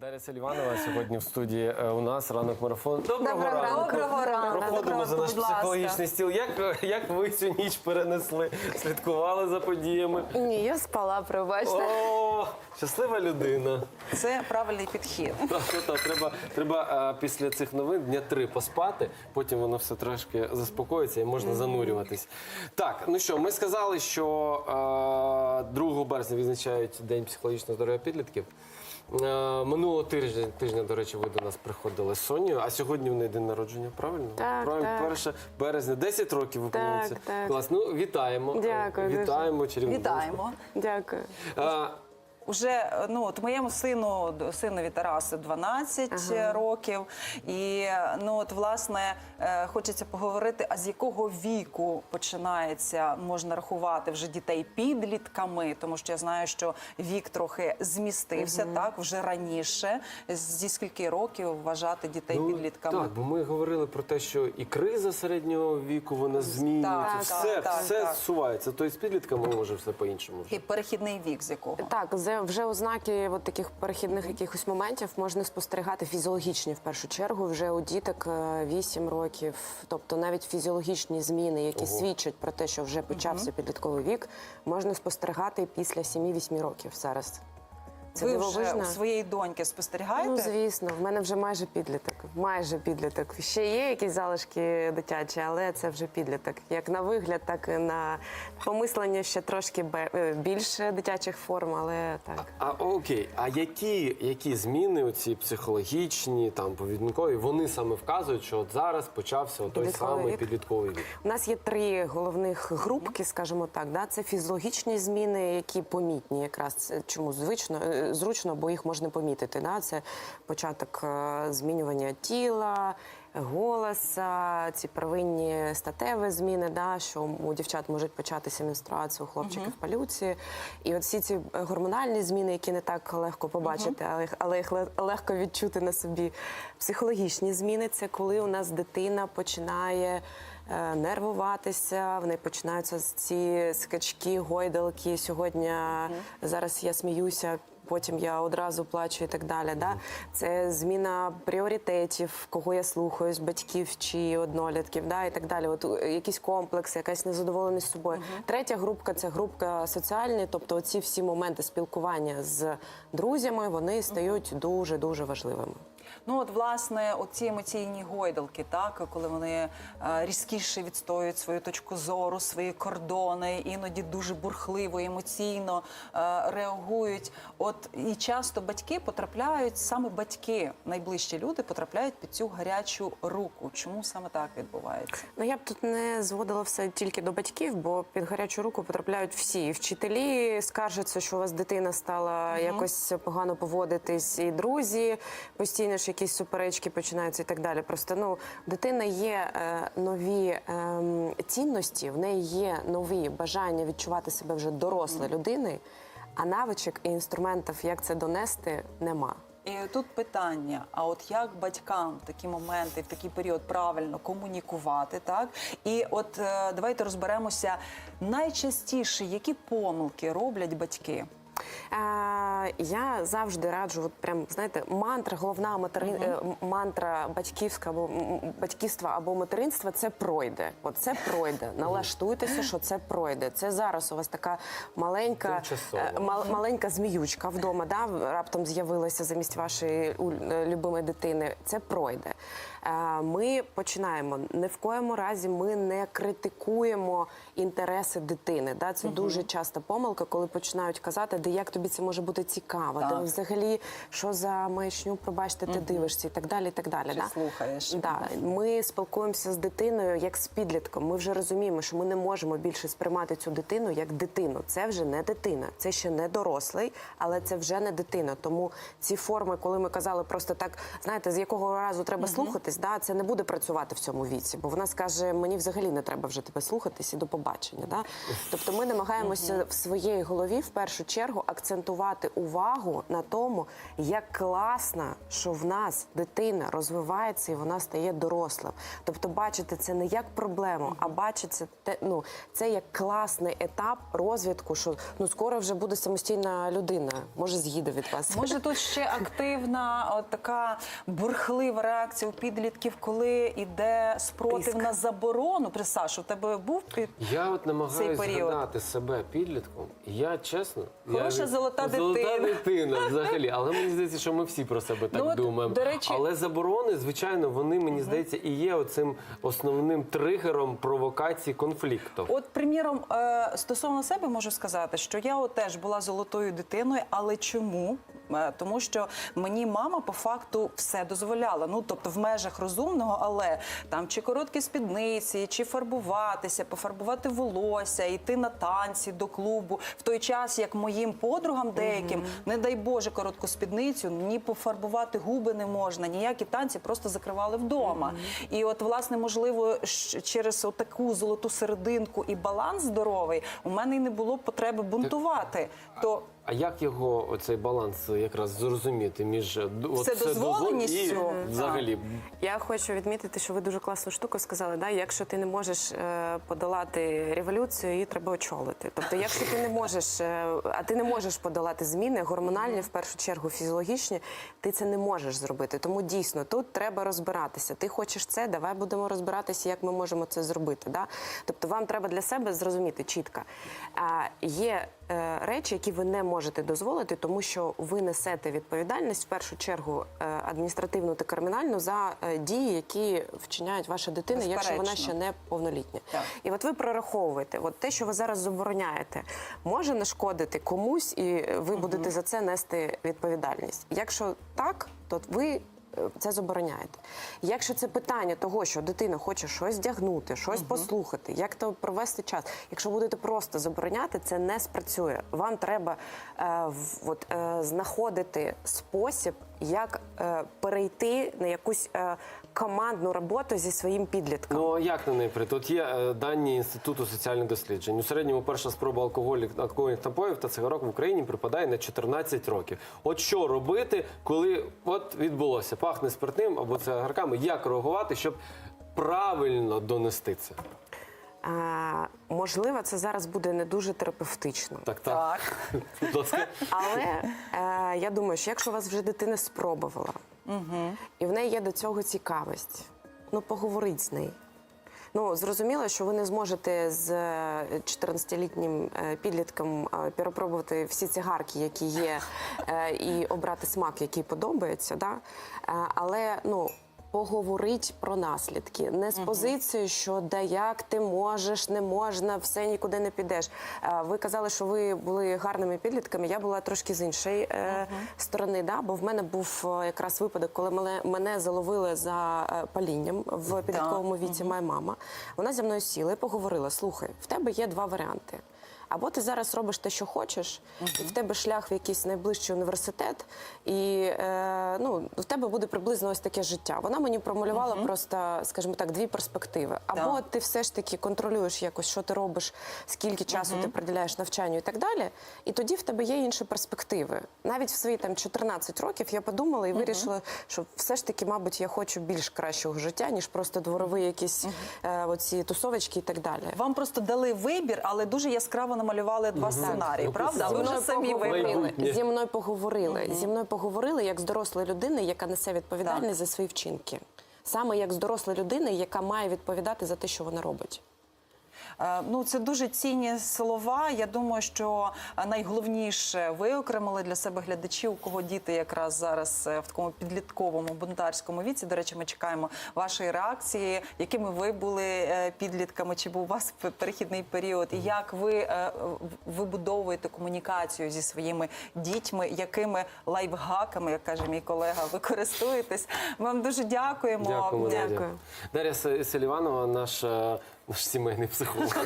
Дар'я Селіванова сьогодні в студії е, у нас ранок марафон. Доброго, Доброго ранку. Доброго ранку. Проходимо Доброго за наш ранку, будь ласка. психологічний стіл. Як, як ви цю ніч перенесли? Слідкували за подіями? Ні, я спала, пробачте. О, щаслива людина. Це правильний підхід. Так, так, так, треба, треба е, після цих новин дня три поспати, потім воно все трошки заспокоїться і можна занурюватись. Так, ну що, ми сказали, що е, 2 березня відзначають День психологічного здоров'я підлітків. Е, минулого тижня, тижня, до речі, ви до нас приходили з Сонією, а сьогодні в неї день народження, правильно? Так, правильно, так. 1 березня, 10 років виповнюється. так. Клас. Ну, вітаємо. Дякую. Вітаємо, чарівну Вітаємо. Дякую. дівчинку. Е, Уже ну от моєму сину синові Тарасу 12 років, і ну от власне е, хочеться поговорити, а з якого віку починається можна рахувати вже дітей підлітками, тому що я знаю, що вік трохи змістився так вже раніше. Зі скільки років вважати дітей підлітками? Ну, Так, бо ми говорили про те, що і криза середнього віку вона змінюється. Так, все так, все так. зсувається. Тобто з підлітками може все по-іншому. І перехідний вік з якого? Так, за- вже ознаки от таких перехідних якихось моментів можна спостерігати фізіологічні в першу чергу. Вже у діток е, 8 років, тобто навіть фізіологічні зміни, які свідчать про те, що вже почався підлітковий вік, можна спостерігати після 7-8 років зараз. Це Ви вже у своєї доньки спостерігаєте? Ну, звісно, в мене вже майже підліток. Майже підліток. Ще є якісь залишки дитячі, але це вже підліток. Як на вигляд, так і на помислення ще трошки е, більше дитячих форм, але так. А окей, а які, які зміни, оці психологічні, там повідникові, вони саме вказують, що от зараз почався той самий вік. підлітковий вік. У нас є три головних групки, скажімо так. Да? Це фізіологічні зміни, які помітні, якраз чому звично е, зручно, бо їх можна помітити. Да? Це початок е, змінювання тіла. Голоса, ці первинні статеві зміни, да, що у дівчат можуть початися менструація, у хлопчиків палюці. І от всі ці е, гормональні зміни, які не так легко побачити, але, але їх легко відчути на собі. Психологічні зміни це коли у нас дитина починає е, нервуватися, в неї починаються ці скачки, гойдалки. Сьогодні зараз я сміюся. Потім я одразу плачу і так далі. Да? Це зміна пріоритетів, кого я слухаю, з батьків чи однолітків, да? і так далі. От е, якісь комплекси, якась незадоволеність собою. Третя групка це групка соціальні, тобто оці всі моменти спілкування з друзями вони стають дуже дуже важливими. Ну от власне оці емоційні гойдалки, так коли вони е, різкіше відстоюють свою точку зору, свої кордони, іноді дуже бурхливо, емоційно е, реагують. От і часто батьки потрапляють, саме батьки, найближчі люди потрапляють під цю гарячу руку. Чому саме так відбувається? Ну я б тут не зводила все тільки до батьків, бо під гарячу руку потрапляють всі. Вчителі скаржаться, що у вас дитина стала якось погано поводитись, і друзі постійно ж якісь суперечки починаються і так далі. Просто ну у дитини є е, нові ем, цінності, в неї є нові бажання відчувати себе вже дорослою людиною, а навичок і інструментів, як це донести, нема. І тут питання: а от як батькам в такі моменти, в такий період правильно комунікувати, так? І от е, давайте розберемося найчастіше, які помилки роблять батьки. Е, я завжди раджу, от прям знаєте, мантра, головна матери... е, м- мантра батьківська або батьківства або материнства це пройде. От це пройде. Налаштуйтеся, що це пройде. Це зараз у вас така маленька, е, мал- маленька зміючка вдома, да, раптом з'явилася замість вашої е, любимої дитини. Це пройде. Ми починаємо не в коєму разі ми не критикуємо інтереси дитини. Да? Це дуже часта помилка, коли починають казати, де як тобі це може бути цікаво, де взагалі що за маячню, пробачте, ти дивишся і так далі. І так далі. Чи да? слухаєш. Да. Ми спілкуємося з дитиною як з підлітком. Ми вже розуміємо, що ми не можемо більше сприймати цю дитину як дитину. Це вже не дитина, це ще не дорослий, але це вже не дитина. Тому ці форми, коли ми казали просто так, знаєте, з якого разу треба слухатись, да, це не буде працювати в цьому віці, бо вона скаже: мені взагалі не треба вже тебе слухатись і до побачення. Да? Тобто ми намагаємося в своїй голові в першу чергу акцентувати увагу на тому, як класно, що в нас дитина розвивається і вона стає дорослим. Тобто, бачити це не як проблему, а бачити те, ну це як класний етап розвитку, що ну скоро вже буде самостійна людина. Може, з'їде від вас. Може, тут ще активна от така бурхлива реакція у підлітків, коли йде спротив Тиск. на заборону. При Сашу, у тебе був під Я от намагаюся згадати себе підлітком. і Я чесно, Хороша я, золота золота дитина. дитина взагалі. Але мені здається, що ми всі про себе так Ну, от, думаємо. до речі- Але заборони, звичайно, вони мені здається і є оцим основним тригером провокації конфлікту. От, приміром, е, стосовно себе можу сказати, що я от теж була золотою дитиною, але чому? Е, Тому що мені мама по факту все дозволяла. Ну тобто в межах розумного, але там чи короткі спідниці, чи фарбуватися, пофарбувати волосся, йти на танці до клубу. В той час, як моїм подругам деяким, не дай Боже, коротку спідницю, ні пофарбувати губи не можна, ніякі танці просто закривали вдома. І от, власне, можливо, через таку золоту серединку і баланс здоровий у мене й не було потреби бунтувати. То А як його оцей баланс якраз зрозуміти між е, д- от дозвол- і взагалі? Я хочу відмітити, що ви дуже класну штуку сказали. Да? Якщо ти не можеш е, подолати революцію, її треба очолити. Тобто, якщо ти не можеш, е, а ти не можеш подолати зміни гормональні, в першу чергу фізіологічні, ти це не можеш зробити. Тому дійсно тут треба розбиратися. Ти хочеш це, давай будемо розбиратися, як ми можемо це зробити. Да? Тобто, вам треба для себе зрозуміти чітко. А, є е, речі, які ви не можете дозволити, тому що ви несете відповідальність в першу чергу е, адміністративну та кримінальну за е, дії, які вчиняють ваша дитина, якщо вона ще не повнолітня. Так. І от ви прораховуєте, от те, що ви зараз забороняєте, може нашкодити комусь, і ви будете за це нести відповідальність. Якщо так, то ви. Це забороняєте. Якщо це питання того, що дитина хоче щось вдягнути, щось послухати, як то провести час. Якщо будете просто забороняти, це не спрацює. Вам треба е, в- от, е, знаходити спосіб, як е, перейти на якусь е, командну роботу зі своїм підлітком. Ну як на неї прийти? Тут є е, дані інституту соціальних досліджень. У середньому перша спроба алкоголю, алкогольних напоїв та цигарок в Україні припадає на 14 років. От що робити, коли от відбулося, пахне спиртним або цигарками, як реагувати, щоб правильно донести це? А, можливо, це зараз буде не дуже терапевтично. Так, так. так. Але е, я думаю, що якщо у вас вже дитина спробувала, і в неї є до цього цікавість, ну поговоріть з нею. Ну, зрозуміло, що ви не зможете з е, 14-літнім е, підлітком е, перепробувати всі цигарки, які є, е, і обрати смак, який подобається. Да? Е, Але ну. Поговорить про наслідки, не з позицією, що да як ти можеш, не можна, все нікуди не підеш. Е, Ви казали, що ви були гарними підлітками. Я була трошки з іншої е, сторони, да? бо в мене був е, якраз випадок, коли мене, мене заловили за палінням в підлітковому віці. Моя мама. Вона зі мною сіла і поговорила: слухай, в тебе є два варіанти. Або ти зараз робиш те, що хочеш, і в тебе шлях в якийсь найближчий університет, і е, ну, в тебе буде приблизно ось таке життя. Вона мені промалювала просто, скажімо так, дві перспективи. Або Так. ти все ж таки контролюєш якось, що ти робиш, скільки часу ти приділяєш навчанню і так далі. І тоді в тебе є інші перспективи. Навіть в свої там 14 років я подумала і вирішила, що все ж таки, мабуть, я хочу більш кращого життя, ніж просто дворові якісь е, оці тусовочки і так далі. Вам просто дали вибір, але дуже яскраво намалювали два сценарії, правда? Ви вже самі виявили вибрали. Зі мною поговорили. Зі мною поговорили як з дорослої людини, яка несе відповідальність Так. за свої вчинки. Саме як з дорослої людини, яка має відповідати за те, що вона робить. Е, Ну, це дуже цінні слова. Я думаю, що найголовніше виокремили для себе глядачів, у кого діти якраз зараз е, в такому підлітковому бунтарському віці. До речі, ми чекаємо вашої реакції, якими ви були е, підлітками, чи був у вас перехідний період, і як ви в- вибудовуєте комунікацію зі своїми дітьми, якими лайфхаками, як каже мій колега, ви користуєтесь. Ми вам дуже дякуємо. Надя. Дякую. Дар'я Селіванова, наш, наш сімейний психолог.